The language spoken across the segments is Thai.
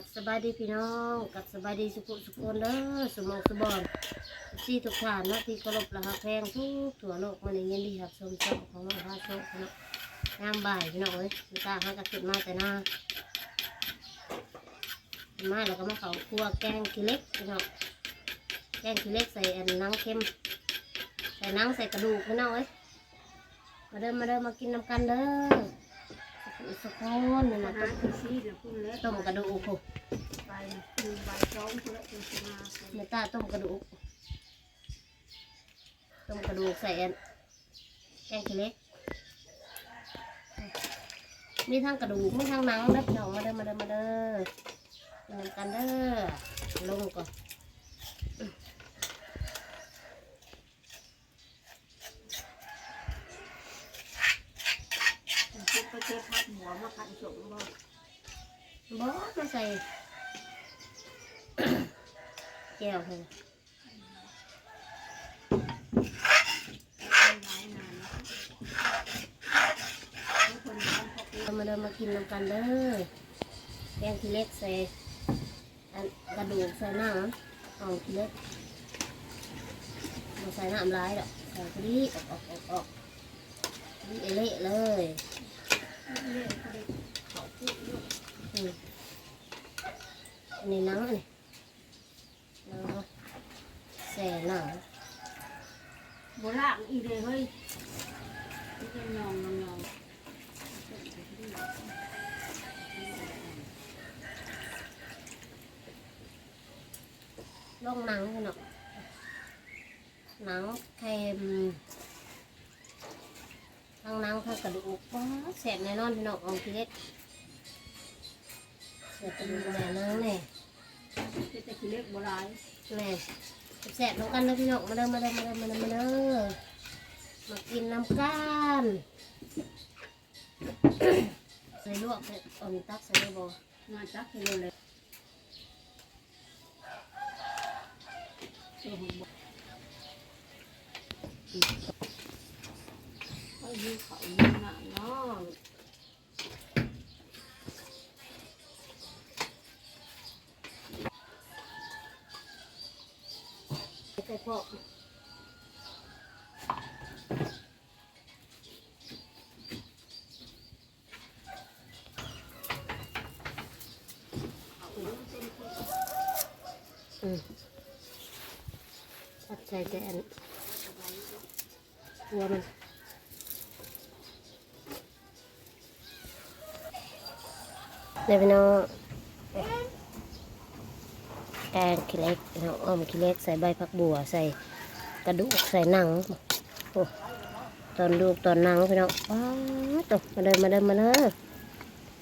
กับสบายดีพี่น้องกับสบายดีสุขุสุขคนเด้อสมองสุบอนซีทุกท่านนะที่เคารพราคาแพงทุกทั่วโลกมันได้ยินดีครับชมช่องของมหาโชคเนาะงามบ่ายพี่น้องเอ้ยตาหักกระสุดมาแต่หน้ามาแล้วก็มาเขาครัวแกงขี้เล็กพี่น้องแกงขี้เล็กใส่อันหนังเค็มใส่หนังใส่กระดูกพี่น้องเอ้ยมาเด้อมาเด้อมากินน้ำกันเด้อ สุขุสุขคนนี่นะหาที่ซีเดี๋ยวคุณเล็กต้มกระดูกโอ้ไปคือใบซ้อมคุณเล็กคุณจะมาเนต้าต้มกระดูกต้มกระดูกใส่อันแกงขี้เหล็กมีทั้งกระดูกมีทั้งหนังเด้อพี่น้องมาเด้อมาเด้อมาเด้อมาทำกันเด้อลงก่อน คุณไปเก็บผักหัวมาขันสมบ่ บอสมาใส่ แก้วเลยไม่ได้นานแล้วคนทำพอกินมาเด้อมากินน้ำกันเด้อแกงขี้เล็กใส่กระดูกใส่หนังเอาขี้เล็กมาใส่น้ำร้ายดอกใส่พอดีออกออกออกออกนี่เละเลยเรื่องเขาได้เขาพูดอยู่อืมอันนี้หนังอันนี้ ส่หนังโบราณอีเลยเฮ้ยนี่จะยองยองยองลงหนังกันเนาะหนังเค็มทั้งหนังทั้งกระดูกว้าแสบแน่นอนพี่น้องเอาทีเล็กแสบกระดูกแน่นอนเนี่ยที่จะขี้เล็กโบราณแม่ แสบน้ำกันนะพี่น้องมาเด้อมาเด้อมาเด้อมาเด้อมาเด้อมากินน้ำกันใส่ลวกใส่อมตักใส่ได้บ่มาจักให้เลยตัวหัวบ่เขาอยู่เขาอยู่หน้าเนาะ พวกเขาอยู่เส้นที่อืมตัดใส่แต่อันหัวมันเดี๋ยวพี่น้อง แกงขี้เล็กพี่น้องอ้อมขี้เล็กใส่ใบผักบัวใส่กระดูกใส่หนังโอ้ตอนดูกตอนหนังพี่น้องว้าวตกมาเดินมาเดินมาเด้อ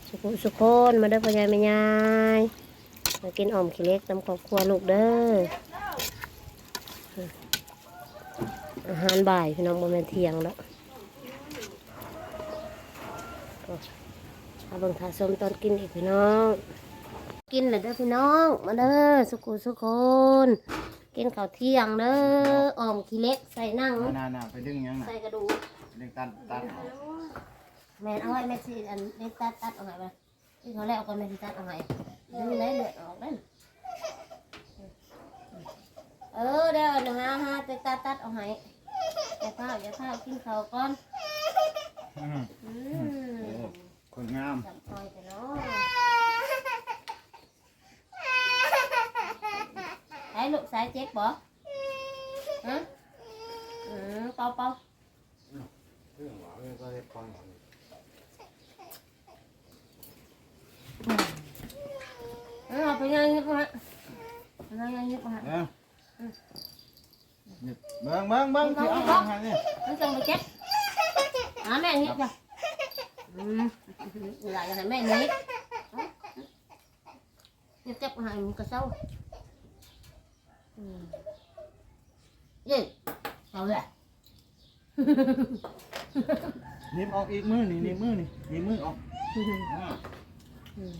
สุขุสุขนมาเด้อพ่อใหญ่แม่ยายมากินออมขี้เล็กน้ำครอบครัวลูกเด้ออาหารบ่ายพี่น้องโมเมนเที่ยงแล้วเอาบิ่งทาส้มตอนกินอีกพี่น้อง กินเลยเด้อพี่น้อง มาเด้อสุขุสุขคนกินข้าวเที่ยงเด้ออ่อมขี้เล็กใส่นั่งเอาหน้าหน้าไปดึงยังน่ะใส่กระดูกดึงตัดตัดออกแม่นเอาไว้แม่สิอันเล็กตัดตัดเอาไว้ไปที่เขาแล้วก็แม่สิตัดเอาไว้ดูได้เลือดออกได้เออเดี๋ยวนะฮะฮะไปตัดตัดเอาให้อย่าข้าวอย่าข้าวกินข้าวก่อนอืมอืมโอ้คนงาม จับคอยไปเนาะไอ้ลูกสายเจ็บบ่ฮะอืมเป่าเป่าเออเอาไปยังยิบมาไปยังยิบมาเอ้านี่เบิ่งเบิ่งเบิ่งที่เอาของให้นี่มันจังไปเจ็บหาแม่ยิบจ้ะอืมหลายจะให้แม่ยิบยิบเจ็บหายมันก็เศร้าอืม เย้เอาเลยหนิบออกอีกมือนี่หนิบมือนี่หนิบมือออกอ่าอืม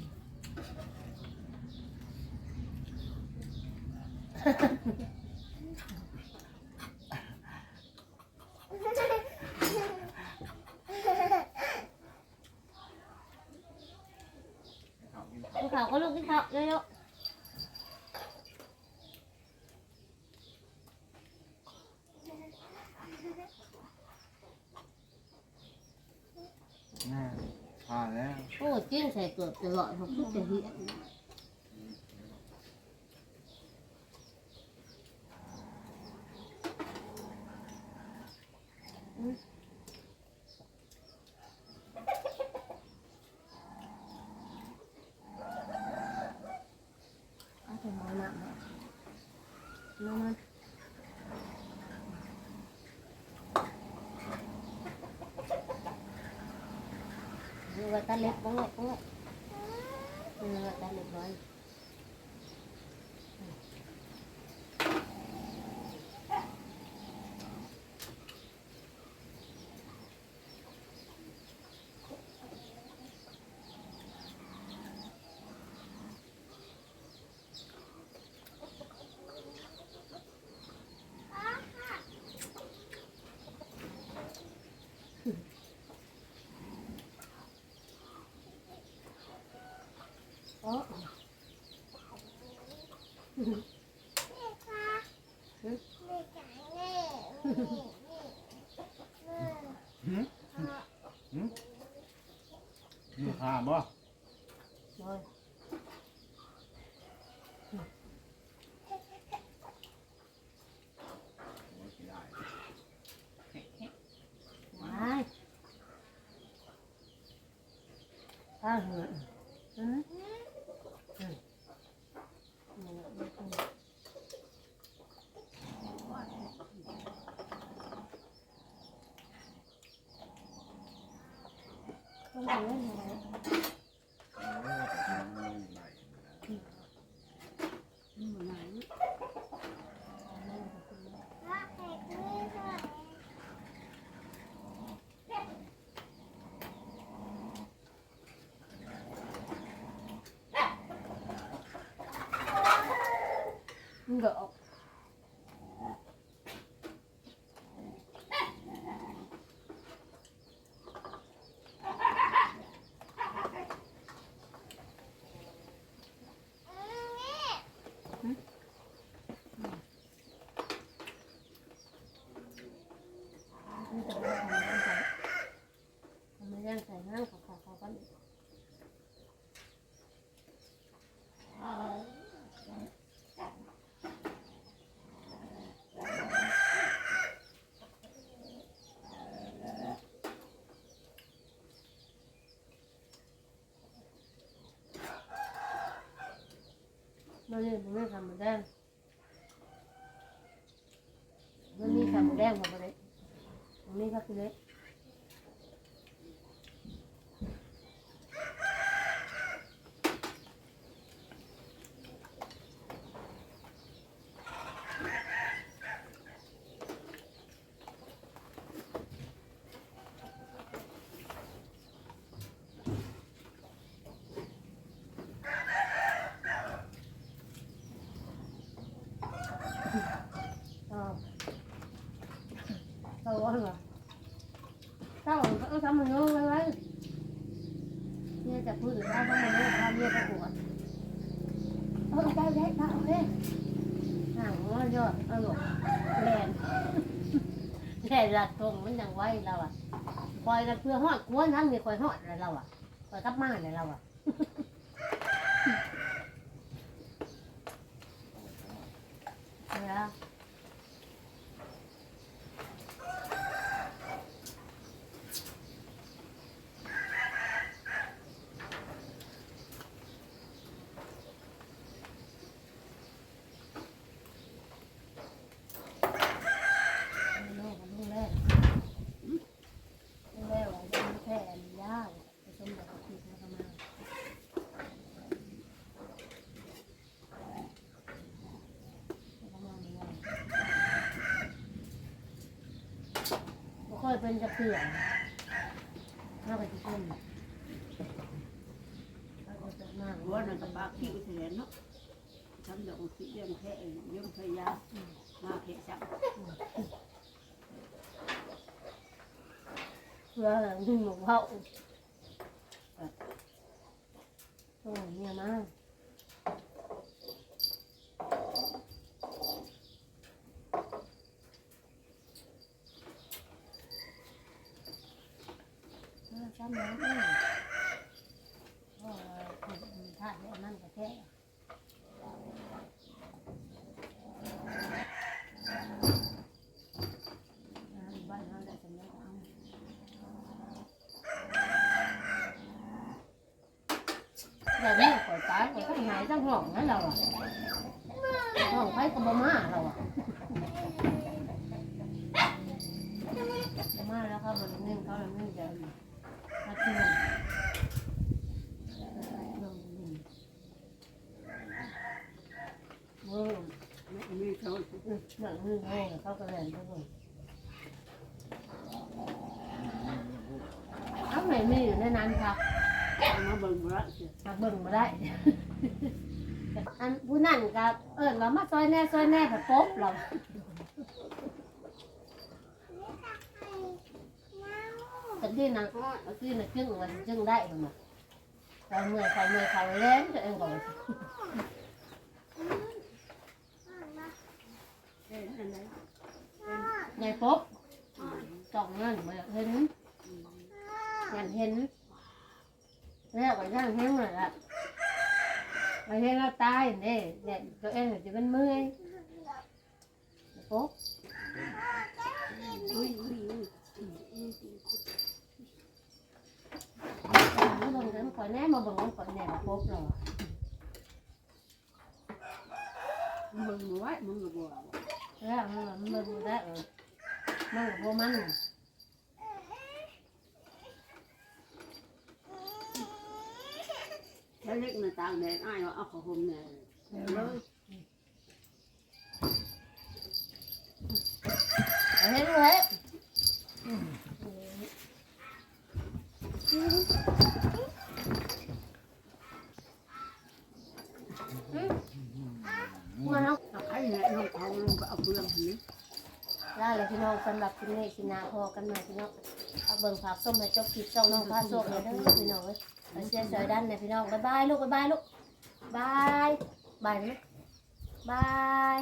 กินข้าวก็ลูกกินข้าวเยอะน่ ผ่านแล้วๆโอ้จิ้งใส่เกือบจะหลอดเขาพูดจะเหี้ย เอาไปมองหนักเลยมามา ดูว่าตาเล็กบ้างไงบ้างไงดูว่าตาเล็กบ้างอ๋อ หืมหืม มีขาบ่ rồi โอ้ย Không có lấy này. โอ้ยแต่มันไม่ไหล นี่มันไหน Ngộ. Mình đang xài ngang khổ khổ khổ con. เราเนี่ยไม่ทำมัแดงมันมีทำมูแดงหมดเลยมันมีก็คือเละ เหรอเจ้าเออทำมันโง่ไว้ไว้เนี่ยจะพูดถึงอว่าทำมันโง่ทำเนี่ยจะปวดเออได้ได้ได้เาเลยห่างง้อยอดเออหลบแลนแค่รัดตรงมันยังไหวเราอะคอยกันเพื่อหอดกลัวนั้นมีคอยหอดอะไรเราอะคอยกลับมาอะไรเราอะเนี่ยละ ลูกลูกแรกลูกแรกว่าจะแค่ย่างผสมกับพริกแล้วก็มาแล้วก็มาเนื้อบ่ค่อย เป็นจะเกลือน่าไปที่ต้นแล้วก็จะมากว่านั่นกับปากขี้แสนเนาะทำดอกขี้เยี่ยมแค่เยี่ยมพยามาแค่จับเพื่อหนึ่งหมูเผาโอ้ยเนี่ยมาก อันนั่นก็แค่บ้านเราได้สำเร็จเอาแบบนี้ข่อยตายข่อยต้อง ห้องห่องนั่นเราอะห่องไปกับบ่มาเราอะบ่มาแล้วเขาบ่ได้นึ่งเขาเลยนึ่งเดี๋ยวมาเที่ยงนี่เมื่อม่มีเขาหนังนึ่งให้เขาก็เลยทุกคนเอาไหนมีอยู่ในนั้นครับมาเบิ่งบ่ละสิมาเบิ่งมาได้ อันผู้นั่นกับเออเรามาซอยแน่ซอยแน่แบบป๊บเราตะกี้นะตะกี้นะจึงมันจึงได้ผมอะเราเมื่อยใครเมื่อยเขาเล่นตัวเองก่อนเอ้ยอันไงป๊บสองนั่นมาเห็นยันเห็นแล้วก็ย่างเห็นเลยละ ไปเห็นเราตายเนี่ยเนี่ยตัวเองจะเป็นเมื่อยป๊บอุ้ยอุ้ยอุ้ยมาบิ่งกันก่อนแน่มาบิ่งกันก่อนแน่มาพบเรามึงไหวมึงก็บ่เอาแล้วมันเบิ่งได้เออมันกับพวมัน ถ้า เล็กมันตากแดดอ้ายว่าเอาข้าวหอมแน่เลยเห็นเลยมาเนาะเอาไอ้เนี่ยน้องเขาลงไปเอาเปลือกหันนี้ได้เลยพี่น้องสำหรับคลิปนี้สินาพอกันม่พี่น้องเอาเบิ่งผักส้มให้จบคลิปช่องน้องพาโชคเลยเด้อพี่น้องเอ้ย ไปเสียใจด้านเนี่ยพี่น้องบ๊ายบายลูกบ๊ายบายลูกบายบายไหมบาย